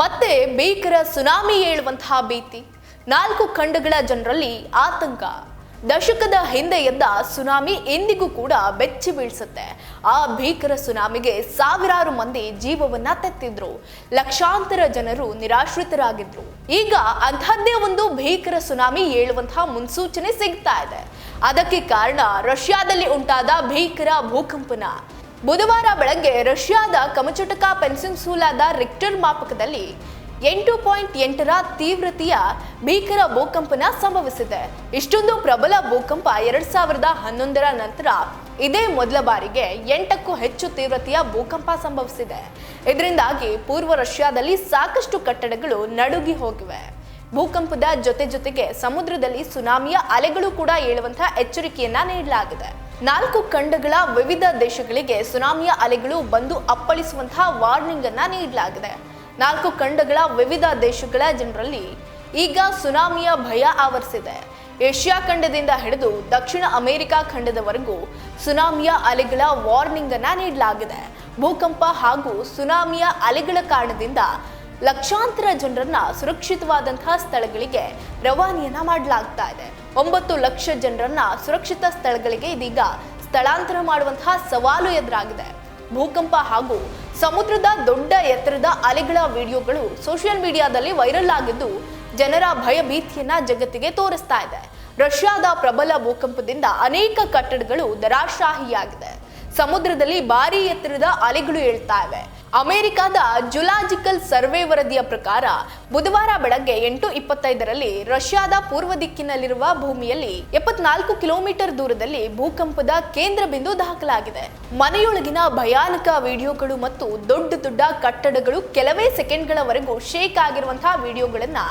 ಮತ್ತೆ ಭೀಕರ ಸುನಾಮಿ ಏಳುವಂತಹ ಭೀತಿ. ನಾಲ್ಕು ಖಂಡಗಳ ಜನರಲ್ಲಿ ಆತಂಕ. ದಶಕದ ಹಿಂದೆ ಎದ್ದ ಸುನಾಮಿ ಎಂದಿಗೂ ಕೂಡ ಬೆಚ್ಚಿ ಬೀಳ್ಸುತ್ತೆ. ಆ ಭೀಕರ ಸುನಾಮಿಗೆ ಸಾವಿರಾರು ಮಂದಿ ಜೀವವನ್ನ ತೆತ್ತಿದ್ರು. ಲಕ್ಷಾಂತರ ಜನರು ನಿರಾಶ್ರಿತರಾಗಿದ್ರು. ಈಗ ಅಂಥದ್ದೇ ಒಂದು ಭೀಕರ ಸುನಾಮಿ ಏಳುವಂತಹ ಮುನ್ಸೂಚನೆ ಸಿಗ್ತಾ ಇದೆ. ಅದಕ್ಕೆ ಕಾರಣ ರಷ್ಯಾದಲ್ಲಿ ಉಂಟಾದ ಭೀಕರ ಭೂಕಂಪನ. ಬುಧವಾರ ಬೆಳಗ್ಗೆ ರಷ್ಯಾದ ಕಮಚಟಕ ಪೆನ್ಸಿನ್ಸೂಲಾದ ರಿಕ್ಟರ್ ಮಾಪಕದಲ್ಲಿ ಎಂಟು ಪಾಯಿಂಟ್ ಎಂಟರ ತೀವ್ರತೆಯ ಭೀಕರ ಭೂಕಂಪನ ಸಂಭವಿಸಿದೆ. ಇಷ್ಟೊಂದು ಪ್ರಬಲ ಭೂಕಂಪ ಎರಡ್ ಸಾವಿರದ ಹನ್ನೊಂದರ ನಂತರ ಇದೇ ಮೊದಲ ಬಾರಿಗೆ ಎಂಟಕ್ಕೂ ಹೆಚ್ಚು ತೀವ್ರತೆಯ ಭೂಕಂಪ ಸಂಭವಿಸಿದೆ. ಇದರಿಂದಾಗಿ ಪೂರ್ವ ರಷ್ಯಾದಲ್ಲಿ ಸಾಕಷ್ಟು ಕಟ್ಟಡಗಳು ನಡುಗಿ ಹೋಗಿವೆ. ಭೂಕಂಪದ ಜೊತೆ ಜೊತೆಗೆ ಸಮುದ್ರದಲ್ಲಿ ಸುನಾಮಿಯ ಅಲೆಗಳು ಕೂಡ ಏಳುವಂತಹ ಎಚ್ಚರಿಕೆಯನ್ನ ನೀಡಲಾಗಿದೆ. ನಾಲ್ಕು ಖಂಡಗಳ ವಿವಿಧ ದೇಶಗಳಿಗೆ ಸುನಾಮಿಯ ಅಲೆಗಳು ಬಂದು ಅಪ್ಪಳಿಸುವಂತಹ ವಾರ್ನಿಂಗ್ ಅನ್ನ ನೀಡಲಾಗಿದೆ. ನಾಲ್ಕು ಖಂಡಗಳ ವಿವಿಧ ದೇಶಗಳ ಜನರಲ್ಲಿ ಈಗ ಸುನಾಮಿಯ ಭಯ ಆವರಿಸಿದೆ. ಏಷ್ಯಾ ಖಂಡದಿಂದ ಹಿಡಿದು ದಕ್ಷಿಣ ಅಮೆರಿಕಾ ಖಂಡದವರೆಗೂ ಸುನಾಮಿಯ ಅಲೆಗಳ ವಾರ್ನಿಂಗ್ ಅನ್ನ ನೀಡಲಾಗಿದೆ. ಭೂಕಂಪ ಹಾಗೂ ಸುನಾಮಿಯ ಅಲೆಗಳ ಕಾರಣದಿಂದ ಲಕ್ಷಾಂತರ ಜನರನ್ನ ಸುರಕ್ಷಿತವಾದಂತಹ ಸ್ಥಳಗಳಿಗೆ ರವಾನೆಯನ್ನ ಮಾಡಲಾಗ್ತಾ ಇದೆ. ಒಂಬತ್ತು ಲಕ್ಷ ಜನರನ್ನ ಸುರಕ್ಷಿತ ಸ್ಥಳಗಳಿಗೆ ಇದೀಗ ಸ್ಥಳಾಂತರ ಮಾಡುವಂತಹ ಸವಾಲು ಎದುರಾಗಿದೆ. ಭೂಕಂಪ ಹಾಗೂ ಸಮುದ್ರದ ದೊಡ್ಡ ಎತ್ತರದ ಅಲೆಗಳ ವಿಡಿಯೋಗಳು ಸೋಷಿಯಲ್ ಮೀಡಿಯಾದಲ್ಲಿ ವೈರಲ್ ಆಗಿದ್ದು, ಜನರ ಭಯಭೀತಿಯನ್ನ ಜಗತ್ತಿಗೆ ತೋರಿಸ್ತಾ ಇದೆ. ರಷ್ಯಾದ ಪ್ರಬಲ ಭೂಕಂಪದಿಂದ ಅನೇಕ ಕಟ್ಟಡಗಳು ದರಾಶಾಹಿಯಾಗಿದೆ ಸಮುದ್ರದಲ್ಲಿ ಭಾರಿ ಎತ್ತರದ ಅಲೆಗಳು ಏಳ್ತಾ ಇವೆ. ಅಮೆರಿಕದ ಜುಲಾಜಿಕಲ್ ಸರ್ವೆ ವರದಿಯ ಪ್ರಕಾರ ಬುಧವಾರ ಬೆಳಗ್ಗೆ ಎಂಟು ಇಪ್ಪತ್ತೈದರಲ್ಲಿ ರಷ್ಯಾದ ಪೂರ್ವ ದಿಕ್ಕಿನಲ್ಲಿರುವ ಭೂಮಿಯಲ್ಲಿ ಎಪ್ಪತ್ನಾಲ್ಕು ಕಿಲೋಮೀಟರ್ ದೂರದಲ್ಲಿ ಭೂಕಂಪದ ಕೇಂದ್ರ ಬಿಂದು ದಾಖಲಾಗಿದೆ. ಮನೆಯೊಳಗಿನ ಭಯಾನಕ ವಿಡಿಯೋಗಳು ಮತ್ತು ದೊಡ್ಡ ದೊಡ್ಡ ಕಟ್ಟಡಗಳು ಕೆಲವೇ ಸೆಕೆಂಡ್ಗಳವರೆಗೂ ಶೇಕ್ ಆಗಿರುವಂತಹ ವಿಡಿಯೋಗಳನ್ನ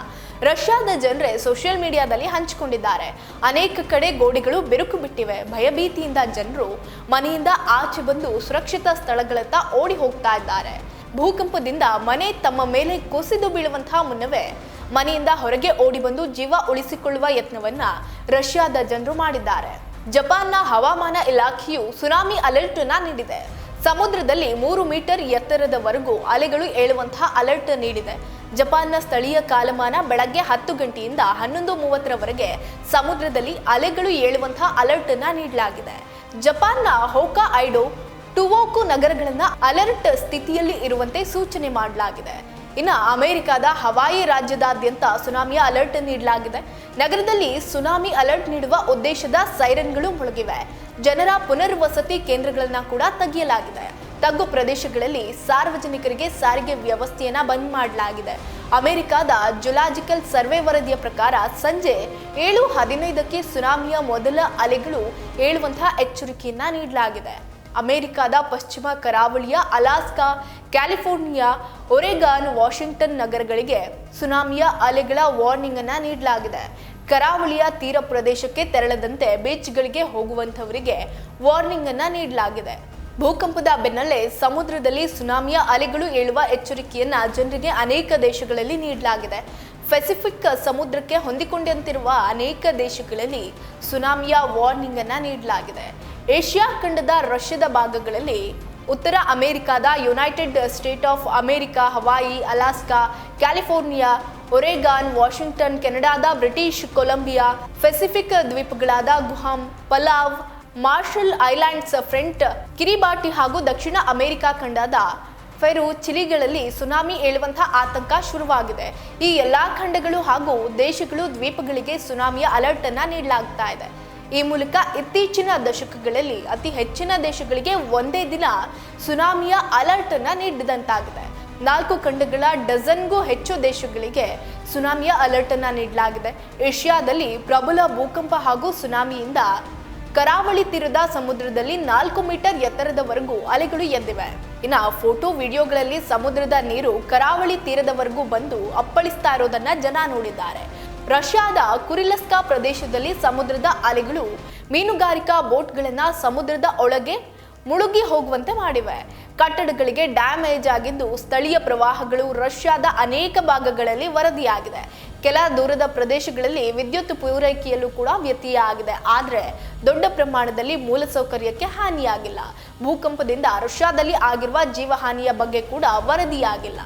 ರಷ್ಯಾದ ಜನರೇ ಸೋಷಿಯಲ್ ಮೀಡಿಯಾದಲ್ಲಿ ಹಂಚಿಕೊಂಡಿದ್ದಾರೆ. ಅನೇಕ ಕಡೆ ಗೋಡೆಗಳು ಬಿರುಕು ಬಿಟ್ಟಿವೆ. ಭಯಭೀತಿಯಿಂದ ಜನರು ಮನೆಯಿಂದ ಆಚೆ ಬಂದು ಸುರಕ್ಷಿತ ಸ್ಥಳಗಳತ್ತ ಓಡಿ ಹೋಗ್ತಾ ಇದ್ದಾರೆ. ಭೂಕಂಪದಿಂದ ಮನೆ ತಮ್ಮ ಮೇಲೆ ಕುಸಿದು ಬೀಳುವಂತಹ ಮುನ್ನವೇ ಮನೆಯಿಂದ ಹೊರಗೆ ಓಡಿ ಬಂದು ಜೀವ ಉಳಿಸಿಕೊಳ್ಳುವ ಯತ್ನವನ್ನ ರಷ್ಯಾದ ಜನರು ಮಾಡಿದ್ದಾರೆ. ಜಪಾನ್ನ ಹವಾಮಾನ ಇಲಾಖೆಯು ಸುನಾಮಿ ಅಲರ್ಟ್ ನೀಡಿದೆ. ಸಮುದ್ರದಲ್ಲಿ ಮೂರು ಮೀಟರ್ ಎತ್ತರದವರೆಗೂ ಅಲೆಗಳು ಏಳುವಂತಹ ಅಲರ್ಟ್ ನೀಡಿದೆ. ಜಪಾನ್ನ ಸ್ಥಳೀಯ ಕಾಲಮಾನ ಬೆಳಗ್ಗೆ ಹತ್ತು ಗಂಟೆಯಿಂದ ಹನ್ನೊಂದು ಮೂವತ್ತರವರೆಗೆ ಸಮುದ್ರದಲ್ಲಿ ಅಲೆಗಳು ಏಳುವಂತಹ ಅಲರ್ಟ್ ಅನ್ನ ನೀಡಲಾಗಿದೆ. ಜಪಾನ್ನ ಹೋಕಾ ಐಡೋ ಟುವೋಕು ನಗರಗಳನ್ನ ಅಲರ್ಟ್ ಸ್ಥಿತಿಯಲ್ಲಿ ಇರುವಂತೆ ಸೂಚನೆ ಮಾಡಲಾಗಿದೆ. ಇನ್ನು ಅಮೆರಿಕದ ಹವಾಯಿ ರಾಜ್ಯದಾದ್ಯಂತ ಸುನಾಮಿಯ ಅಲರ್ಟ್ ನೀಡಲಾಗಿದೆ. ನಗರದಲ್ಲಿ ಸುನಾಮಿ ಅಲರ್ಟ್ ನೀಡುವ ಉದ್ದೇಶದ ಸೈರನ್ಗಳು ಮುಳುಗಿವೆ. ಜನರ ಪುನರ್ವಸತಿ ಕೇಂದ್ರಗಳನ್ನ ಕೂಡ ತೆಗೆಯಲಾಗಿದೆ. ತಗ್ಗು ಪ್ರದೇಶಗಳಲ್ಲಿ ಸಾರ್ವಜನಿಕರಿಗೆ ಸಾರಿಗೆ ವ್ಯವಸ್ಥೆಯನ್ನ ಬಂದ್ ಮಾಡಲಾಗಿದೆ. ಅಮೆರಿಕದ ಜುಲಾಜಿಕಲ್ ಸರ್ವೆ ವರದಿಯ ಪ್ರಕಾರ ಸಂಜೆ ಏಳು ಹದಿನೈದಕ್ಕೆ ಸುನಾಮಿಯ ಮೊದಲ ಅಲೆಗಳು ಏಳುವಂತಹ ಎಚ್ಚರಿಕೆಯನ್ನ ನೀಡಲಾಗಿದೆ. ಅಮೆರಿಕದ ಪಶ್ಚಿಮ ಕರಾವಳಿಯ ಅಲಾಸ್ಕಾ, ಕ್ಯಾಲಿಫೋರ್ನಿಯಾ, ಒರೆಗಾನ್, ವಾಷಿಂಗ್ಟನ್ ನಗರಗಳಿಗೆ ಸುನಾಮಿಯ ಅಲೆಗಳ ವಾರ್ನಿಂಗ್ ಅನ್ನ ನೀಡಲಾಗಿದೆ. ಕರಾವಳಿಯ ತೀರ ಪ್ರದೇಶಕ್ಕೆ ತೆರಳದಂತೆ ಬೀಚ್ಗಳಿಗೆ ಹೋಗುವಂತವರಿಗೆ ವಾರ್ನಿಂಗ್ ಅನ್ನ ನೀಡಲಾಗಿದೆ. ಭೂಕಂಪದ ಬೆನ್ನಲ್ಲೇ ಸಮುದ್ರದಲ್ಲಿ ಸುನಾಮಿಯ ಅಲೆಗಳು ಏಳುವ ಎಚ್ಚರಿಕೆಯನ್ನ ಜನರಿಗೆ ಅನೇಕ ದೇಶಗಳಲ್ಲಿ ನೀಡಲಾಗಿದೆ. ಪೆಸಿಫಿಕ್ ಸಮುದ್ರಕ್ಕೆ ಹೊಂದಿಕೊಂಡಂತಿರುವ ಅನೇಕ ದೇಶಗಳಲ್ಲಿ ಸುನಾಮಿಯ ವಾರ್ನಿಂಗ್ ಅನ್ನ ನೀಡಲಾಗಿದೆ. ಏಷ್ಯಾ ಖಂಡದ ರಷ್ಯಾದ ಭಾಗಗಳಲ್ಲಿ ಉತ್ತರ ಅಮೆರಿಕಾದ United State of America, Hawaii, Alaska, California Oregon, Washington, ಕೆನಡಾದ ಬ್ರಿಟಿಷ್ ಕೊಲಂಬಿಯಾ, ಪೆಸಿಫಿಕ್ ದ್ವೀಪಗಳಾದ ಗುಹಾಮ್ ಪಲಾವ್, ಮಾರ್ಷಲ್ ಐಲ್ಯಾಂಡ್ಸ್ ಫ್ರಂಟ್, ಕಿರಿಬಾಟಿ ಹಾಗೂ ದಕ್ಷಿಣ ಅಮೆರಿಕಾ ಖಂಡದ ಫೆರು ಚಿಲಿಗಳಲ್ಲಿ ಸುನಾಮಿ ಏಳುವಂತಹ ಆತಂಕ ಶುರುವಾಗಿದೆ. ಈ ಎಲ್ಲಾ ಖಂಡಗಳು ಹಾಗೂ ದೇಶಗಳು ದ್ವೀಪಗಳಿಗೆ ಸುನಾಮಿಯ ಅಲರ್ಟ್ ಅನ್ನ ನೀಡಲಾಗ್ತಾ ಇದೆ. ಈ ಮೂಲಕ ಇತ್ತೀಚಿನ ದಶಕಗಳಲ್ಲಿ ಅತಿ ಹೆಚ್ಚಿನ ದೇಶಗಳಿಗೆ ಒಂದೇ ದಿನ ಸುನಾಮಿಯ ಅಲರ್ಟ್ ಅನ್ನ ನೀಡಿದಂತಾಗಿದೆ. ನಾಲ್ಕು ಖಂಡಗಳ ಡಜನ್ಗೂ ಹೆಚ್ಚು ದೇಶಗಳಿಗೆ ಸುನಾಮಿಯ ಅಲರ್ಟ್ ಅನ್ನ ನೀಡಲಾಗಿದೆ. ಏಷ್ಯಾದಲ್ಲಿ ಪ್ರಬಲ ಭೂಕಂಪ ಹಾಗೂ ಸುನಾಮಿಯಿಂದ ಕರಾವಳಿ ತೀರದ ಸಮುದ್ರದಲ್ಲಿ ನಾಲ್ಕು ಮೀಟರ್ ಎತ್ತರದವರೆಗೂ ಅಲೆಗಳು ಎದ್ದಿವೆ. ಇನ್ನು ಫೋಟೋ, ವಿಡಿಯೋಗಳಲ್ಲಿ ಸಮುದ್ರದ ನೀರು ಕರಾವಳಿ ತೀರದವರೆಗೂ ಬಂದು ಅಪ್ಪಳಿಸ್ತಾ ಇರೋದನ್ನ ಜನ ನೋಡಿದ್ದಾರೆ. ರಷ್ಯಾದ ಕುರಿಲಸ್ಕಾ ಪ್ರದೇಶದಲ್ಲಿ ಸಮುದ್ರದ ಅಲೆಗಳು ಮೀನುಗಾರಿಕಾ ಬೋಟ್ಗಳನ್ನು ಸಮುದ್ರದ ಒಳಗೆ ಮುಳುಗಿ ಹೋಗುವಂತೆ ಮಾಡಿವೆ. ಕಟ್ಟಡಗಳಿಗೆ ಡ್ಯಾಮೇಜ್ ಆಗಿದ್ದು ಸ್ಥಳೀಯ ಪ್ರವಾಹಗಳು ರಷ್ಯಾದ ಅನೇಕ ಭಾಗಗಳಲ್ಲಿ ವರದಿಯಾಗಿದೆ. ಕೆಲ ದೂರದ ಪ್ರದೇಶಗಳಲ್ಲಿ ವಿದ್ಯುತ್ ಪೂರೈಕೆಯಲ್ಲೂ ಕೂಡ ವ್ಯತ್ಯಯ ಆಗಿದೆ. ಆದರೆ ದೊಡ್ಡ ಪ್ರಮಾಣದಲ್ಲಿ ಮೂಲಸೌಕರ್ಯಕ್ಕೆ ಹಾನಿಯಾಗಿಲ್ಲ. ಭೂಕಂಪದಿಂದ ರಷ್ಯಾದಲ್ಲಿ ಆಗಿರುವ ಜೀವಹಾನಿಯ ಬಗ್ಗೆ ಕೂಡ ವರದಿಯಾಗಿಲ್ಲ.